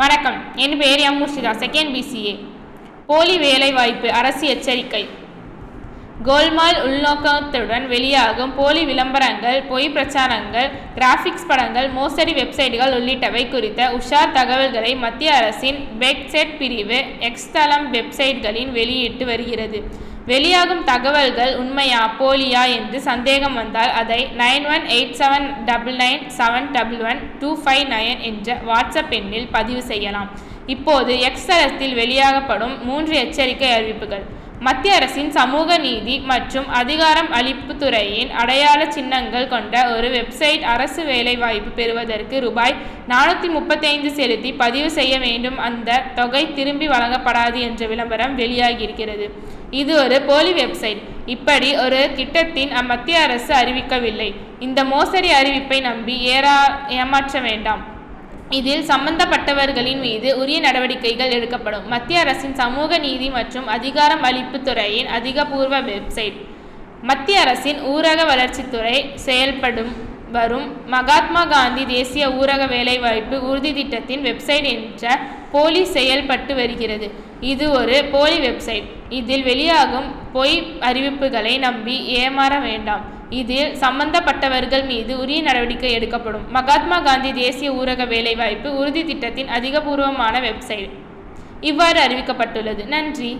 வணக்கம். என் பெயர் M Murshida. Second PCA போலி வேலைவாய்ப்பு அரசு எச்சரிக்கை. கோல்மால் உள்நோக்கத்துடன் வெளியாகும் போலி விளம்பரங்கள் பொய் பிரச்சாரங்கள் கிராஃபிக்ஸ் படங்கள் மோசடி வெப்சைட்டுகள் உள்ளிட்டவை குறித்த உஷார் தகவல்களை மத்திய அரசின் வெப்சைட் பிரிவு எக்ஸ்தளம் வெப்சைட்களின் வெளியிட்டு வருகிறது. வெளியாகும் தகவல்கள் உண்மையா போலியா என்று சந்தேகம் வந்தால் அதை nine one eight seven double nine seven double one two five nine என்ற வாட்ஸ்அப் எண்ணில் பதிவு செய்யலாம். இப்போது எக்ஸ் தளத்தில் வெளியாகப்படும் மூன்று எச்சரிக்கை அறிவிப்புகள். மத்திய அரசின் சமூக நீதி மற்றும் அதிகாரம் அளிப்பு துறையின் அடையாள சின்னங்கள் கொண்ட ஒரு வெப்சைட் அரசு வேலைவாய்ப்பு பெறுவதற்கு ரூபாய் நானூற்றி முப்பத்தைந்து செலுத்தி பதிவு செய்ய வேண்டும். அந்த தொகை திரும்பி வழங்கப்படாது என்ற விளம்பரம் வெளியாகியிருக்கிறது. இது ஒரு போலி வெப்சைட். இப்படி ஒரு திட்டத்தின் மத்திய அரசு அறிவிக்கவில்லை. இந்த மோசடி அறிவிப்பை நம்பி ஏறா ஏமாற்ற வேண்டாம். இதில் சம்பந்தப்பட்டவர்களின் மீது உரிய நடவடிக்கைகள் எடுக்கப்படும். மத்திய அரசின் சமூக நீதி மற்றும் அதிகாரம் அளிப்பு துறையின் அதிகபூர்வ வெப்சைட். மத்திய அரசின் ஊரக வளர்ச்சித்துறை செயல்படும் வரும் மகாத்மா காந்தி தேசிய ஊரக வேலைவாய்ப்பு உறுதி திட்டத்தின் வெப்சைட் என்ற போலி செயல்பட்டு வருகிறது. இது ஒரு போலி வெப்சைட். இதில் வெளியாகும் பொய் அறிவிப்புகளை நம்பி ஏமாற வேண்டாம். இதில் சம்பந்தப்பட்டவர்கள் மீது உரிய நடவடிக்கை எடுக்கப்படும். மகாத்மா காந்தி தேசிய ஊரக வேலைவாய்ப்பு உறுதி திட்டத்தின் அதிகபூர்வமான வெப்சைட். இவ்வாறு அறிவிக்கப்பட்டுள்ளது. நன்றி.